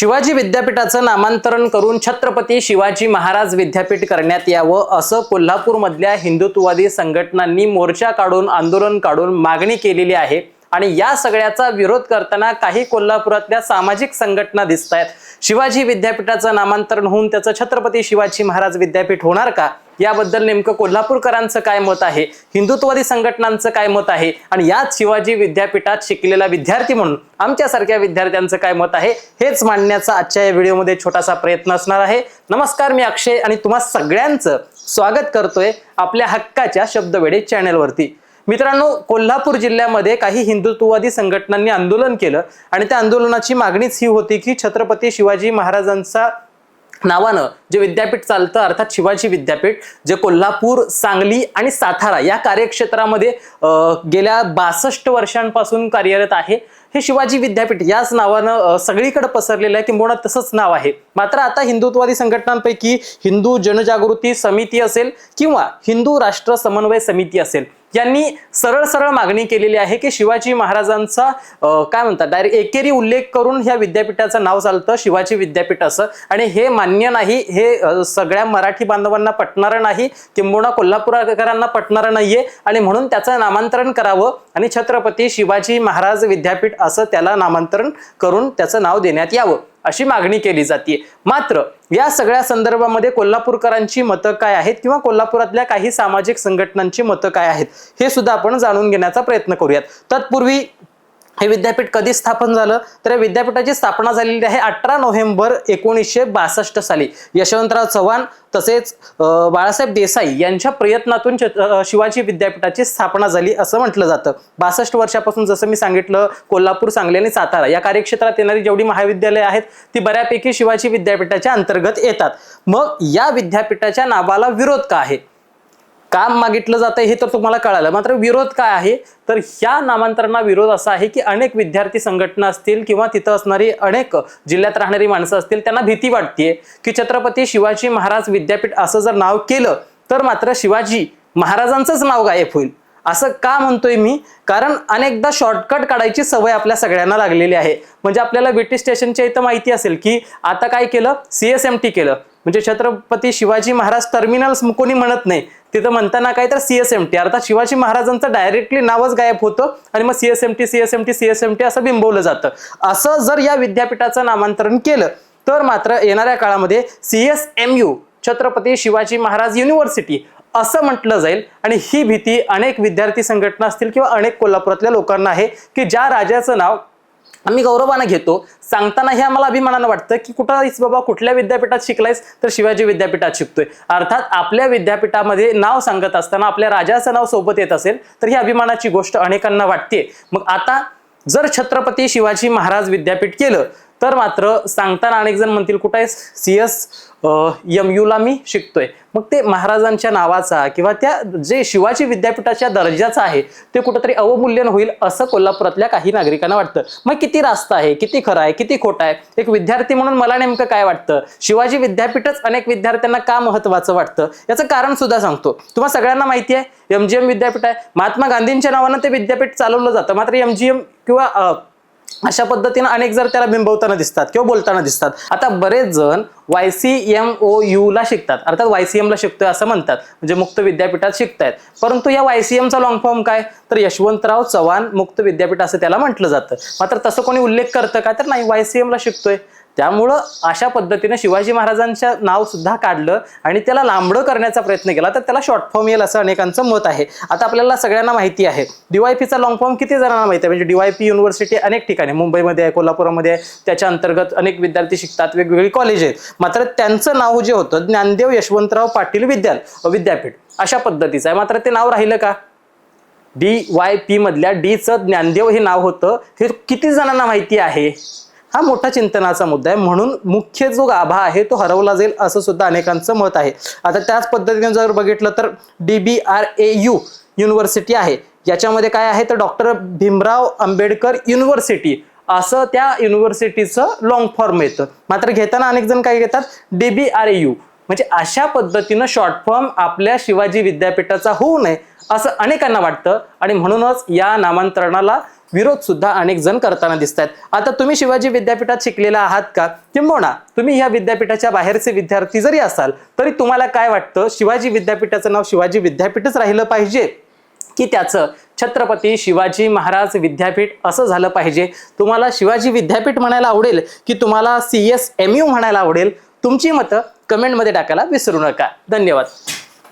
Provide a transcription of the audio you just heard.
शिवाजी विद्यापीठाचं नामांतरण करून छत्रपती शिवाजी महाराज विद्यापीठ करण्यात यावं असं कोल्हापूरमधल्या हिंदुत्ववादी संघटनांनी मोर्चा काढून आंदोलन काढून मागणी केलेली आहे. आणि या सगळ्याचा विरोध करताना काही कोल्हापुरातल्या सामाजिक संघटना दिसत आहेत शिवाजी विद्यापीठाचं नामांतरण होऊन त्याचं छत्रपती शिवाजी महाराज विद्यापीठ होणार का? याबद्दल नेमकं कोल्हापूरकरांचं काय मत आहे? हिंदुत्ववादी संघटनांचं काय मत आहे? आणि याच शिवाजी विद्यापीठात शिकलेला विद्यार्थी म्हणून आमच्यासारख्या विद्यार्थ्यांचं काय मत आहे? हेच मांडण्याचा आजच्या या व्हिडिओमध्ये छोटासा प्रयत्न असणार आहे. नमस्कार मी अक्षय आणि तुम्हा सगळ्यांचं स्वागत करतोय आपल्या हक्काच्या शब्दवेडे चॅनेलवरती. मित्रांनो कोल्हापूर जिल्ह्यामध्ये काही हिंदुत्ववादी संघटनांनी आंदोलन केलं आणि त्या आंदोलनाची मागणीच ही होती की छत्रपती शिवाजी महाराजांचा नावानं जे विद्यापीठ चालतं अर्थात शिवाजी विद्यापीठ जे कोल्हापूर सांगली आणि सातारा या कार्यक्षेत्रामध्ये गेल्या बासष्ट वर्षांपासून कार्यरत आहे. हे शिवाजी विद्यापीठ याच नावानं सगळीकडे पसरलेलं आहे किंबहुना तसंच नाव आहे. मात्र आता हिंदुत्ववादी संघटनांपैकी हिंदू जनजागृती समिती असेल किंवा हिंदू राष्ट्र समन्वय समिती असेल यांनी सरळ सरळ मागणी केलेली आहे की शिवाजी महाराजांचा काय म्हणतात डायरेक्ट एकेरी उल्लेख करून ह्या विद्यापीठाचं नाव चालतं शिवाजी विद्यापीठ असं. आणि हे मान्य नाही हे सगळ्या मराठी बांधवांना पटणारं नाही किंबहुना कोल्हापूरकरांना पटणारं नाहीये. आणि म्हणून त्याचं नामांतरण करावं. आणि छत्रपती शिवाजी महाराज विद्यापीठ असं त्याला नामांतरण करून त्याचं नाव देण्यात यावं अशी मागणी केली जाते मात्र या सगळ्या संदर्भामध्ये कोल्हापूरकरांची मतं काय आहेत किंवा कोल्हापुरातल्या काही सामाजिक संघटनांची मतं काय आहेत हे सुद्धा आपण जाणून घेण्याचा प्रयत्न करूयात. तत्पूर्वी हे विद्यापीठ कधी स्थापन झालं? तर या विद्यापीठाची स्थापना झालेली आहे अठरा नोव्हेंबर एकोणीसशे बासष्ट साली. यशवंतराव चव्हाण तसेच बाळासाहेब देसाई यांच्या प्रयत्नातून शिवाजी विद्यापीठाची स्थापना झाली असं म्हटलं जातं. बासष्ट वर्षापासून जसं मी सांगितलं कोल्हापूर सांगली आणि सातारा या कार्यक्षेत्रात येणारी जेवढी महाविद्यालय आहेत ती बऱ्यापैकी शिवाजी विद्यापीठाच्या अंतर्गत येतात. मग या विद्यापीठाच्या नावाला विरोध का आहे? काम मागितलं जातं हे तर तुम्हाला कळालं. मात्र विरोध काय आहे? तर ह्या नामांतरणा विरोध असा आहे की अनेक विद्यार्थी संघटना असतील किंवा तिथं असणारी अनेक जिल्ह्यात राहणारी माणसं असतील त्यांना भीती वाटतेय की छत्रपती शिवाजी महाराज विद्यापीठ असं जर नाव केलं तर मात्र शिवाजी महाराजांचंच नाव गायब होईल. असं का म्हणतोय मी? कारण अनेकदा शॉर्टकट काढायची सवय आपल्या सगळ्यांना लागलेली आहे. म्हणजे आपल्याला ब्रिटिश स्टेशनच्या इथं माहिती असेल की आता काय केलं? सीएसएमटी केलं. म्हणजे छत्रपती शिवाजी महाराज टर्मिनल्स कोणी म्हणत नाही. तिथं म्हणताना काय तर सीएसएमटी अर्थात शिवाजी महाराजांचं डायरेक्टली नावच गायब होतं आणि मग सीएसएमटी सीएसएमटी सीएसएमटी असं बिंबवलं जातं. असं जर या विद्यापीठाचं नामांतरण केलं तर मात्र येणाऱ्या काळामध्ये सीएसएमयू छत्रपती शिवाजी महाराज युनिव्हर्सिटी असं म्हटलं जाईल. आणि ही भीती अनेक विद्यार्थी संघटना असतील किंवा अनेक कोल्हापुरातल्या लोकांना आहे की ज्या राजाचं नाव आम्ही गौरवानं घेतो. सांगताना हे आम्हाला अभिमानानं वाटतं की कुठं बाबा कुठल्या विद्यापीठात शिकलायस तर शिवाजी विद्यापीठात शिकतोय. अर्थात आपल्या विद्यापीठामध्ये नाव सांगत असताना आपल्या राजाचं नाव सोबत येत असेल तर ही अभिमानाची गोष्ट अनेकांना वाटते मग आता जर छत्रपती शिवाजी महाराज विद्यापीठ केलं तर मात्र सांगताना अनेक जण म्हणतील कुठं आहे सी एस एम यूला मी शिकतोय. मग ते महाराजांच्या नावाचा किंवा त्या जे शिवाजी विद्यापीठाच्या दर्जाचा आहे ते कुठंतरी अवमूल्यन होईल असं कोल्हापुरातल्या काही नागरिकांना वाटतं. मग किती रास्त आहे किती खरं आहे किती खोटं आहे? एक विद्यार्थी म्हणून मला नेमकं काय वाटतं? शिवाजी विद्यापीठच अनेक विद्यार्थ्यांना का महत्वाचं वाटतं? याचं कारण सुद्धा सांगतो. तुम्हाला सगळ्यांना माहिती आहे एम विद्यापीठ आहे. महात्मा गांधींच्या नावानं ते विद्यापीठ चालवलं जातं. मात्र एम किंवा अशा पद्धतीनं अनेक जर त्याला बिंबवताना दिसतात किंवा बोलताना दिसतात. आता बरेच जण Y C M O U ला शिकतात. अर्थात वाय सी ला शिकतोय असं म्हणतात. म्हणजे मुक्त विद्यापीठात शिकतायत. परंतु या वाय सी एमचा लॉंग फॉर्म काय? तर यशवंतराव चव्हाण मुक्त विद्यापीठ असं त्याला म्हटलं जातं. मात्र तसं कोणी उल्लेख करतं का? तर नाही वाय सी ला शिकतोय. त्यामुळं अशा पद्धतीने शिवाजी महाराजांच्या नाव सुद्धा काढलं आणि त्याला लांबडं करण्याचा प्रयत्न केला. तर त्याला शॉर्ट फॉर्म येईल असं अनेकांचं मत आहे. आता आपल्याला सगळ्यांना माहिती आहे. डीवायपीचा लॉंग फॉर्म किती जणांना माहिती आहे? म्हणजे डीवायपी युनिव्हर्सिटी अनेक ठिकाणी मुंबईमध्ये आहे कोल्हापुरामध्ये आहे. त्याच्या अंतर्गत अनेक विद्यार्थी शिकतात वेगवेगळी कॉलेज आहेत. मात्र त्यांचं नाव जे होतं ज्ञानदेव यशवंतराव पाटील विद्याल विद्यापीठ अशा पद्धतीचं आहे. मात्र ते नाव राहिलं का? डी वाय पी मधल्या डीचं ज्ञानदेव हे नाव होतं. हे किती जणांना माहिती आहे? हा मोठा चिंतनाचा मुद्दा आहे. म्हणून मुख्य जो गाभा आहे तो हरवला जाईल असं सुद्धा अनेकांचं मत आहे. आता त्याच पद्धतीने जर बघितलं तर D B R A U university आहे. याच्यामध्ये काय आहे तर डॉक्टर भीमराव आंबेडकर युनिव्हर्सिटी असं त्या युनिव्हर्सिटीचं लॉंग फॉर्म येतं. मात्र घेताना अनेक जण काय घेतात? D B R A U म्हणजे अशा पद्धतीनं शॉर्ट फॉर्म आपल्या शिवाजी विद्यापीठाचा होऊ नये असं अनेकांना वाटतं. आणि म्हणूनच या नामांतरणाला विरोध सुद्धा अनेक जण करताना दिसत आहेत आता तुम्ही शिवाजी विद्यापीठात शिकलेला आहात का? किंबहुना तुम्ही ह्या विद्यापीठाच्या बाहेरचे विद्यार्थी जरी असाल तरी तुम्हाला काय वाटतं? शिवाजी विद्यापीठाचं नाव शिवाजी विद्यापीठच राहिलं पाहिजे? की त्याचं छत्रपती शिवाजी महाराज विद्यापीठ असं झालं पाहिजे? तुम्हाला शिवाजी विद्यापीठ म्हणायला आवडेल की तुम्हाला सी एस एम यू म्हणायला आवडेल? तुमची मतं कमेंटमध्ये टाकायला विसरू नका. धन्यवाद.